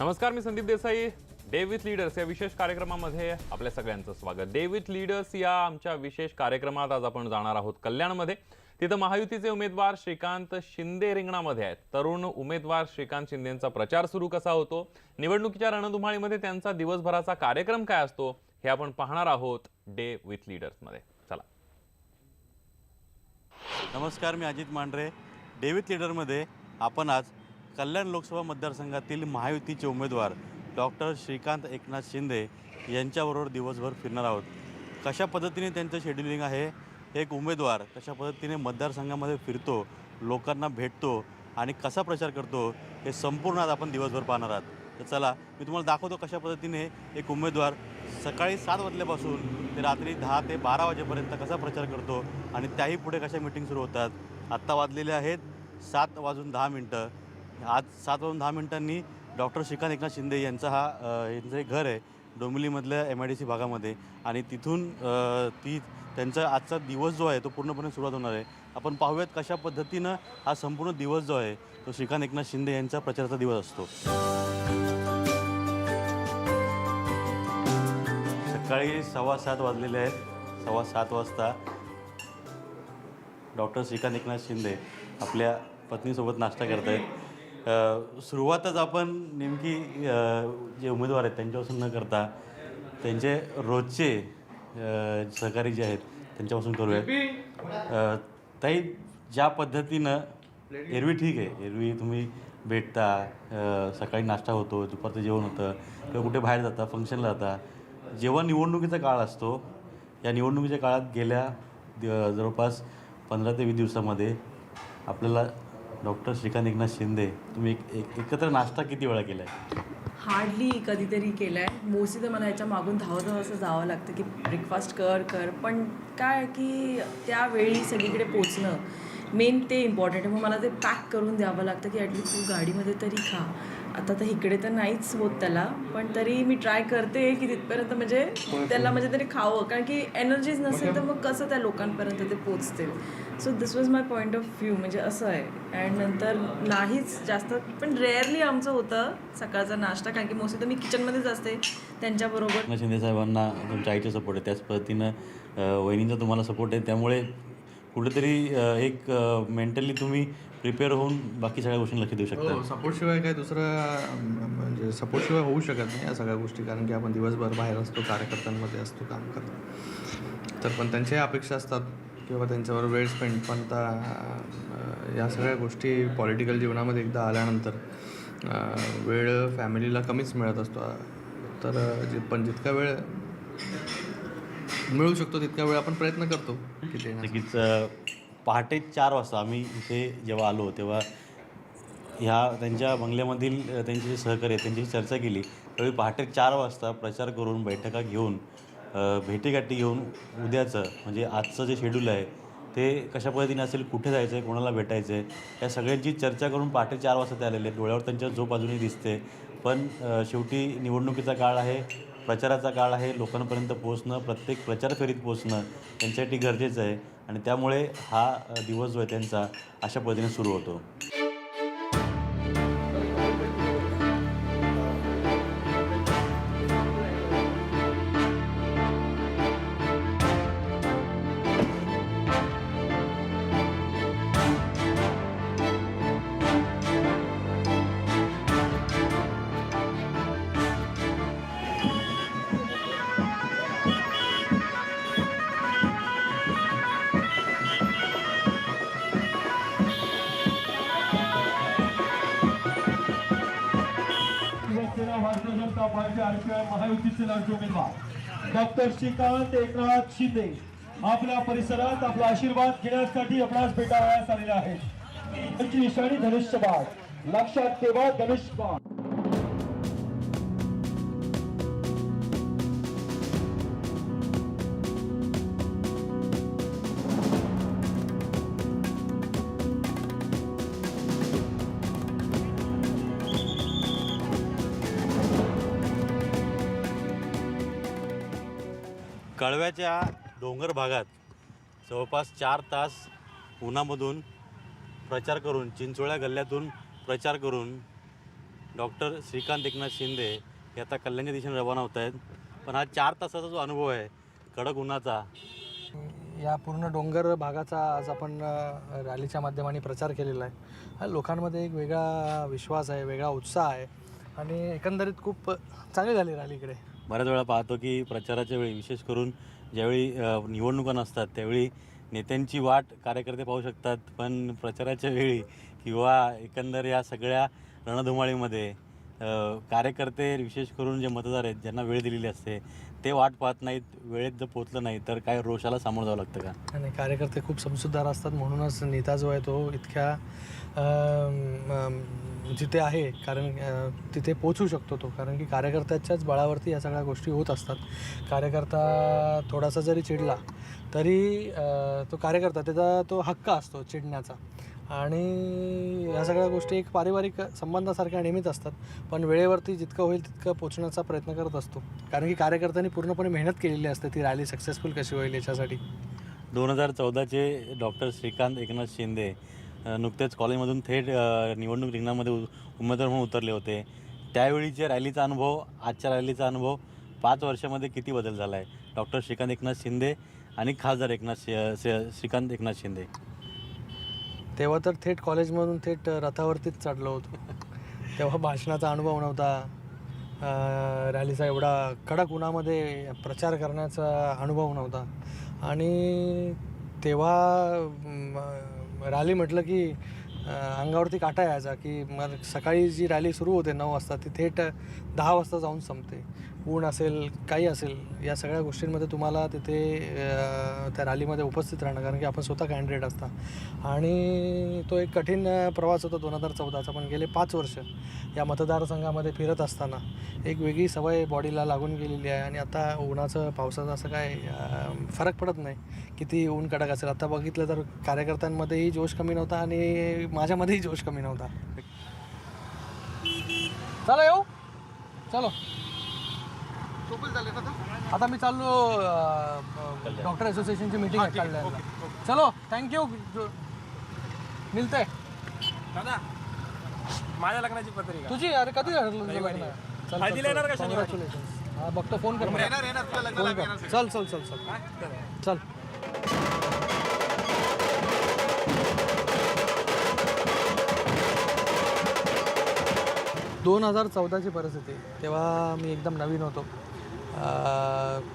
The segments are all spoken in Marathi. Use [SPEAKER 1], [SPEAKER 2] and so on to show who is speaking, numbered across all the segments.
[SPEAKER 1] नमस्कार मी Sandeep Desai. Day with leaders या विशेष कार्यक्रमामध्ये आपल्या सगळ्यांचं स्वागत. डे विथ लीडर्स या आमच्या विशेष कार्यक्रमात आज आपण जाणार आहोत कल्याणमध्ये. तिथं महायुतीचे उमेदवार श्रीकांत शिंदे रिंगणामध्ये आहेत. तरुण उमेदवार श्रीकांत शिंदेंचा प्रचार सुरू कसा होतो? निवडणुकीच्या रणधुमाळीमध्ये त्यांचा दिवसभराचा कार्यक्रम काय असतो? हे आपण पाहणार आहोत डे विथ लीडर्समध्ये चला.
[SPEAKER 2] नमस्कार मी अजित मांढरे. डे विथ लीडरमध्ये आपण आज कल्याण लोकसभा मतदारसंघातील महायुतीचे उमेदवार डॉक्टर श्रीकांत एकनाथ शिंदे यांच्याबरोबर दिवसभर फिरणार आहोत. कशा पद्धतीने त्यांचं शेड्युलिंग आहे? एक उमेदवार कशा पद्धतीने मतदारसंघामध्ये फिरतो लोकांना भेटतो आणि कसा प्रचार करतो हे संपूर्ण आज आपण दिवसभर पाहणार आहात. तर चला मी तुम्हाला दाखवतो कशा पद्धतीने एक उमेदवार सकाळी सात वाजल्यापासून ते रात्री दहा ते बारा वाजेपर्यंत कसा प्रचार करतो आणि त्याही पुढे कशा मिटिंग सुरू होतात. आत्ता वाजलेले आहेत सात वाजून दहा मिनटं. आज सात वाजून दहा मिनिटांनी डॉक्टर श्रीकांत एकनाथ शिंदे यांचा हा यांचं एक घर आहे डोंबिवलीमधल्या एम आय डी सी भागामध्ये. आणि तिथून ती त्यांचा आजचा दिवस जो आहे तो पूर्णपणे सुरुवात होणार आहे. आपण पाहूयात कशा पद्धतीनं हा संपूर्ण दिवस जो आहे तो श्रीकांत एकनाथ शिंदे यांचा प्रचाराचा दिवस असतो. सकाळी सव्वा सात वाजलेले आहेत. सव्वा सात वाजता डॉक्टर श्रीकांत एकनाथ शिंदे आपल्या पत्नीसोबत नाश्ता करत आहेत सुरुवातच आपण नेमकी जे उमेदवार आहेत त्यांच्यापासून न करता त्यांचे रोजचे सहकारी जे आहेत त्यांच्यापासून करूया अ, ताई ज्या पद्धतीनं एरवी ठीक आहे. एरवी तुम्ही भेटता सकाळी नाश्ता होतो दुपारचं जेवण होतं किंवा कुठे बाहेर जाता फंक्शनला जाता जेव्हा निवडणुकीचा काळ असतो या निवडणुकीच्या काळात गेल्या जवळपास पंधरा ते वीस दिवसामध्ये आपल्याला डॉक्टर श्रीकांत एकनाथ शिंदे तुम्ही एक एक एकत्र नाश्ता किती वेळा केला आहे
[SPEAKER 3] हार्डली कधीतरी केलं आहे मोस्टली तर मला याच्या मागून धावत धावत असं जावं लागतं की ब्रेकफास्ट कर कर. पण काय की त्यावेळी सगळीकडे पोचणं मेन ते इम्पॉर्टंट आहे. मग मला ते पॅक करून द्यावं लागतं की ॲटलीस्ट तू गाडीमध्ये तरी खा. आता तर इकडे तर नाहीच होत त्याला पण तरी मी ट्राय करते की तिथपर्यंत म्हणजे त्याला म्हणजे तरी खावं कारण की एनर्जीज नसेल तर मग कसं त्या लोकांपर्यंत ते पोचतील? So this was my point of view म्हणजे असं आहे. अँड नंतर नाहीच जास्त पण रेअरली आमचं होतं सकाळचा नाश्ता कारण की मोस्टली तर मी किचनमध्येच असते. त्यांच्याबरोबर
[SPEAKER 2] शिंदे साहेबांना तुमच्या आईचे सपोर्ट आहे. त्याच पद्धतीनं वहिनींचा तुम्हाला सपोर्ट आहे. त्यामुळे कुठेतरी एक मेंटली तुम्ही प्रिपेअर होऊन बाकी सगळ्या गोष्टी लक्ष देऊ शकता.
[SPEAKER 4] हो सपोर्टशिवाय काय दुसरं म्हणजे सपोर्टशिवाय होऊ शकत नाही या सगळ्या गोष्टी. कारण की आपण दिवसभर बाहेर असतो कार्यकर्त्यांमध्ये असतो काम करतो. तर पण त्यांच्याही अपेक्षा असतात किंवा त्यांच्यावर वेळ स्पेंड पण अं, या सगळ्या गोष्टी पॉलिटिकल जीवनामध्ये एकदा आल्यानंतर वेळ फॅमिलीला कमीच मिळत असतो. तर जे पण जितका वेळ मिळू शकतो तितका वेळ आपण प्रयत्न करतो की.
[SPEAKER 2] नक्कीच पहाटे चार वाजता आम्ही इथे जेव्हा आलो तेव्हा ह्या त्यांच्या बंगल्यामधील त्यांचे जे सहकारी त्यांच्याशी त्यांची चर्चा केली. त्यावेळी पहाटे चार वाजता प्रचार करून बैठका घेऊन भेटीगाठी घेऊन उद्याचं म्हणजे आजचं जे शेड्यूल आहे ते कशा पद्धतीने असेल कुठे जायचं आहे कोणाला भेटायचं आहे या सगळ्यांची चर्चा करून पहाटे चार वाजता ते आलेले आहेत. डोळ्यावर त्यांच्या झोप अजूनही दिसते. पण शेवटी निवडणुकीचा काळ आहे. प्रचाराचा काळ आहे लोकांपर्यंत पोहोचणं प्रत्येक प्रचार फेरीत पोहोचणं त्यांच्यासाठी गरजेचं आहे. आणि त्यामुळे हा दिवस जो आहे त्यांचा अशा पद्धतीने सुरू होतो.
[SPEAKER 5] महायुतीचे लाडके उमेदवार. डॉक्टर श्रीकांत एकनाथ शिंदे आपल्या परिसरात आपला आशीर्वाद घेण्यासाठी आपणास भेटावयास आलेले आहेत. त्यांची निशाणी धनुष्यबाण लक्षात ठेवा धनुष्यबाण
[SPEAKER 2] कळव्याच्या डोंगर भागात जवळपास चार तास उन्हामधून प्रचार करून चिंचोळ्या गल्ल्यातून प्रचार करून डॉक्टर श्रीकांत एकनाथ शिंदे हे आता कल्याणच्या दिशेने रवाना होत आहेत. पण हा चार तासाचा जो अनुभव आहे कडक उन्हाचा.
[SPEAKER 6] या पूर्ण डोंगर भागाचा आज आपण रॅलीच्या माध्यमाने प्रचार केलेला आहे. हा लोकांमध्ये एक वेगळा विश्वास आहे वेगळा उत्साह आहे आणि एकंदरीत खूप चांगली झाली रॅलीकडे
[SPEAKER 2] बऱ्याच वेळा पाहतो की प्रचाराच्या वेळी विशेष करून ज्यावेळी निवडणुका नसतात त्यावेळी नेत्यांची वाट कार्यकर्ते पाहू शकतात. पण प्रचाराच्या वेळी किंवा एकंदर या सगळ्या रणधुमाळीमध्ये कार्यकर्ते विशेष करून जे मतदार आहेत ज्यांना वेळ दिलेली असते ते वाट पाहत नाहीत वेळेत जर पोचलं नाही तर काय रोषाला सामोरं जावं लागतं का?
[SPEAKER 6] आणि कार्यकर्ते खूप समजूतदार असतात. म्हणूनच नेता जो आहे तो इतक्या जिथे आहे कारण तिथे पोचू शकतो तो. कारण की कार्यकर्त्याच्याच बळावरती या सगळ्या गोष्टी होत असतात. कार्यकर्ता थोडासा जरी चिडला तरी तो कार्यकर्ता त्याचा तो हक्क असतो चिडण्याचा. आणि या सगळ्या गोष्टी एक पारिवारिक संबंधासारख्या नेहमीच असतात. पण वेळेवरती जितकं होईल तितकं पोचण्याचा प्रयत्न करत असतो. कारण की कार्यकर्त्यांनी पूर्णपणे मेहनत केलेली असते. ती रॅली सक्सेसफुल कशी होईल याच्यासाठी.
[SPEAKER 2] दोन हजार चौदाचे डॉक्टर श्रीकांत एकनाथ शिंदे नुकतेच कॉलेजमधून थेट निवडणूक रिंगणामध्ये उमेदवार म्हणून उतरले होते. त्यावेळीच्या रॅलीचा अनुभव आजच्या रॅलीचा अनुभव पाच वर्षामध्ये किती बदल झाला आहे डॉक्टर श्रीकांत एकनाथ शिंदे आणि खासदार एकनाथ श्रीकांत एकनाथ शिंदे.
[SPEAKER 6] तेव्हा तर थेट कॉलेजमधून थेट रथावरतीच चढलो होतो. तेव्हा भाषणाचा अनुभव नव्हता. रॅलीचा एवढा कडक उन्हामध्ये प्रचार करण्याचा अनुभव नव्हता. आणि तेव्हा रॅली म्हटलं की अंगावरती काटा यायचा की मग सकाळी जी रॅली सुरू होते नऊ वाजता ती थेट दहा वाजता जाऊन संपते. ऊन असेल काही असेल या सगळ्या गोष्टींमध्ये तुम्हाला तिथे त्या रॅलीमध्ये उपस्थित राहणं कारण की आपण स्वतः कॅन्डिडेट असता. आणि तो एक कठीण प्रवास होता दोन हजार चौदाचा पण गेले पाच वर्ष या मतदारसंघामध्ये फिरत असताना एक वेगळी सवय बॉडीला लागून गेलेली आहे. आणि आता उन्हाचं पावसाचं असं काय फरक पडत नाही. किती ऊन कडक असेल. आता बघितलं तर कार्यकर्त्यांमध्येही जोश कमी नव्हता आणि माझ्यामध्येही जोश कमी नव्हता. चला येऊ. चलो. आता. मी चाललो डॉक्टर असोसिएशनची मीटिंग कल्याणला. चलो थँक्यू मिळते
[SPEAKER 7] दादा माझ्या लग्नाची पत्रिका.
[SPEAKER 6] तुझी? अरे कधी? कॉंग्रॅच्युलेशन हा बघतो फोन कर मला. फोन कर. चल चल चल चल. चल. दोन हजार चौदाची परिस्थिती. तेव्हा मी एकदम नवीन होतो.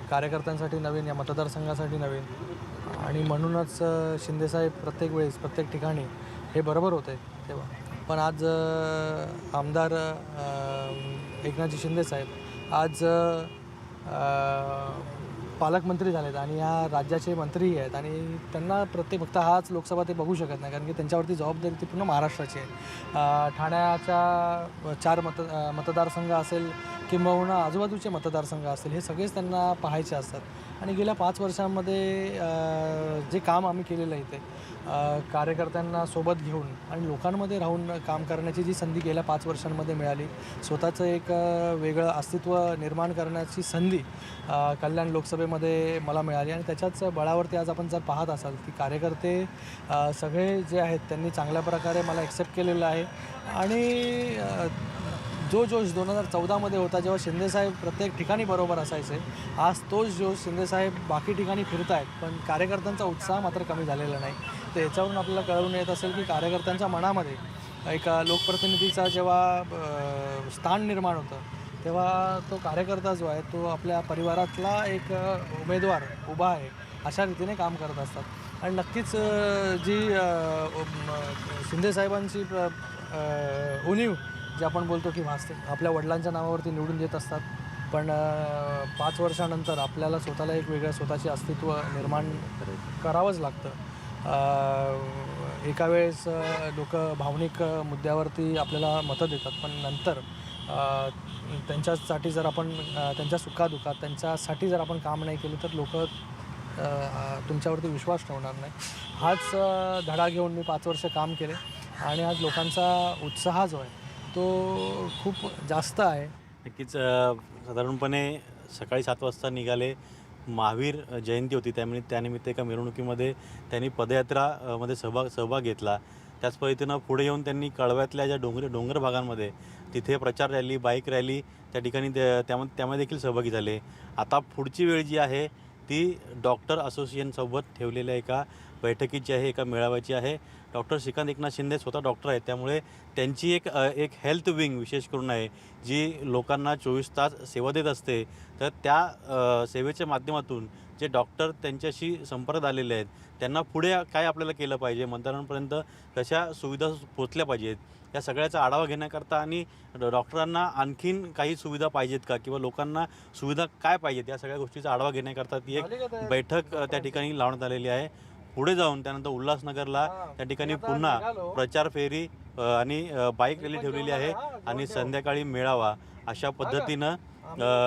[SPEAKER 6] कार्यकर्त्यांसाठी नवीन या मतदारसंघासाठी नवीन. आणि म्हणूनच शिंदेसाहेब प्रत्येक वेळेस प्रत्येक ठिकाणी हे बरोबर होते तेव्हा. पण आज आमदार एकनाथजी शिंदेसाहेब आज पालकमंत्री झालेत आणि या राज्याचे मंत्रीही आहेत आणि त्यांना प्रत्येक फक्त हाच लोकसभा ते बघू शकत नाही कारण की त्यांच्यावरती जबाबदारी ती पूर्ण महाराष्ट्राची आहे. ठाण्याच्या चार मत मतदारसंघ असेल किंबहुना आजूबाजूचे मतदारसंघ असतील हे सगळेच त्यांना पाहायचे असतात. आणि गेल्या पाच वर्षांमध्ये जे काम आम्ही केलेलं आहे ते कार्यकर्त्यांना सोबत घेऊन आणि लोकांमध्ये राहून काम करण्याची जी संधी गेल्या पाच वर्षांमध्ये मिळाली स्वतःचं एक वेगळं अस्तित्व निर्माण करण्याची संधी कल्याण लोकसभेमध्ये मला मिळाली. आणि त्याच्याच बळावरती आज आपण जर पाहत असाल की कार्यकर्ते सगळे जे आहेत त्यांनी चांगल्या प्रकारे मला ॲक्सेप्ट केलेलं आहे. आणि जो जोश दोन हजार चौदामध्ये होता जेव्हा शिंदेसाहेब प्रत्येक ठिकाणी बरोबर असायचे आज तोच जोश शिंदेसाहेब बाकी ठिकाणी फिरत आहेत पण कार्यकर्त्यांचा उत्साह मात्र कमी झालेला नाही. तर याच्यावरून आपल्याला कळून येत असेल की कार्यकर्त्यांच्या मनामध्ये एक लोकप्रतिनिधीचा जेव्हा स्थान निर्माण होतं तेव्हा तो कार्यकर्ता जो आहे तो आपल्या परिवारातला एक उमेदवार उभा आहे अशा रीतीने काम करत असतात. आणि नक्कीच जी शिंदेसाहेबांची उणीव जे आपण बोलतो की भासते आपल्या वडिलांच्या नावावरती निवडून देत असतात. पण पाच वर्षानंतर आपल्याला स्वतःला एक वेगळं स्वतःचे अस्तित्व निर्माण करावंच लागतं. एका वेळेस लोक भावनिक मुद्द्यावरती आपल्याला मतं देतात. पण नंतर त्यांच्यासाठी जर आपण त्यांच्या सुखादुखात त्यांच्यासाठी जर आपण काम नाही केलं तर लोक तुमच्यावरती विश्वास ठेवणार नाही. हाच धडा घेऊन मी पाच वर्ष काम केले. आणि आज लोकांचा उत्साह जो आहे तो खूप जास्त आहे.
[SPEAKER 2] नक्कीच साधारणपणे सकाळी सात वाजता निघाले महावीर जयंती होती. त्यामुळे त्यानिमित्त एका मिरवणुकीमध्ये त्यांनी पदयात्रा मध्ये सहभाग सहभाग घेतला. त्याच पद्धतीनं पुढे येऊन त्यांनी कळव्यातल्या ज्या डोंगर डोंगर भागांमध्ये तिथे प्रचार रॅली बाईक रॅली त्या ठिकाणी त्या- त्यामध्ये त्यामध्ये देखील सहभागी झाले. आता पुढची वेळ जी आहे ती डॉक्टर असोसिएशनसोबत ठेवलेल्या एका बैठकीची आहे एका मेळाव्याची आहे. डॉक्टर श्रीकांत एकनाथ शिंदे स्वतः डॉक्टर आहेत. त्यामुळे त्यांची एक एक हेल्थ विंग विशेष करून आहे जी लोकांना चोवीस तास सेवा देत असते. तर त्या सेवेच्या माध्यमातून जे डॉक्टर त्यांच्याशी संपर्कात आलेले आहेत त्यांना पुढे काय आपल्याला केलं पाहिजे मतदारांपर्यंत कशा सुविधा पोचल्या पाहिजेत या सगळ्याचा आढावा घेण्याकरता आणि डॉक्टरांना आणखीन काही सुविधा पाहिजेत का? किंवा लोकांना सुविधा काय पाहिजेत? या सगळ्या गोष्टीचा आढावा घेण्याकरता ती एक बैठक त्या ठिकाणी लावण्यात आलेली आहे. पुढे जाऊन त्यानंतर उल्हासनगरला त्या ठिकाणी पुन्हा प्रचार फेरी आणि बाईक रॅली ठेवलेली आहे आणि संध्याकाळी मेळावा. अशा पद्धतीनं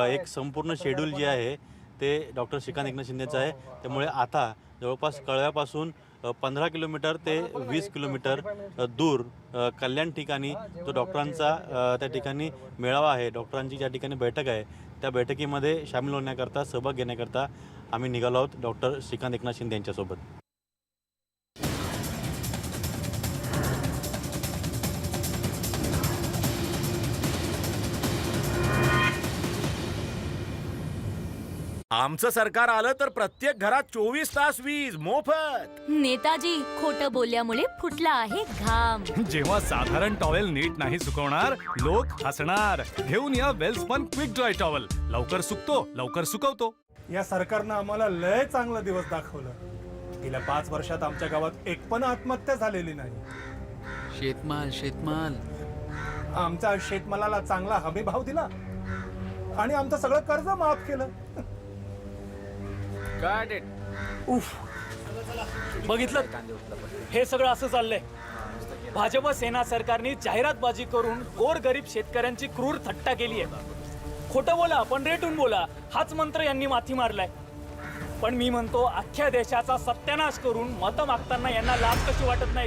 [SPEAKER 2] एक संपूर्ण शेड्यूल जे आहे. ते डॉक्टर श्रीकांत एकनाथ शिंदेचं आहे. त्यामुळे आता जवळपास कळव्यापासून पंधरा किलोमीटर ते वीस किलोमीटर दूर कल्याण ठिकाणी जो डॉक्टरांचा त्या ठिकाणी मेळावा आहे. डॉक्टरांची ज्या ठिकाणी बैठक आहे त्या बैठकीमध्ये सामील होण्याकरता सहभाग घेण्याकरता आम्ही निघालो आहोत डॉक्टर श्रीकांत एकनाथ शिंदे यांच्यासोबत.
[SPEAKER 8] आमचं सरकार आलं तर प्रत्येक घरात चोवीस तास वीज मोफत.
[SPEAKER 9] नेताजी खोट बोलल्यामुळे फुटला आहे घाम.
[SPEAKER 10] जेव्हा साधारण टॉवेल नीट नाही सुकवणार लोक हसणार. घेऊन या वेल्सपन क्विक ड्राय टॉवेल. लवकर सुकतो लवकर सुकवतो.
[SPEAKER 5] या सरकारनं आम्हाला लय चांगला दिवस दाखवलं. गेल्या पाच वर्षात आमच्या गावात एक पण आत्महत्या झालेली नाही.
[SPEAKER 11] शेतमाल शेतमाल.
[SPEAKER 5] आमच्या शेतमालाला चांगला हमी भाव दिला. आणि आमचं सगळं कर्ज माफ केलं.
[SPEAKER 7] बघितलं? हे सगळं असं चाललंय. भाजप सेना सरकारने जाहिरातबाजी करून गोर गरीब शेतकऱ्यांची क्रूर थट्टा केली आहे खोटं बोला पण रेटून बोला. हाच मंत्र यांनी माथी मारलाय. पण मी म्हणतो अख्ख्या देशाचा सत्यानाश करून मतं मागताना यांना लाभ कशी वाटत नाही?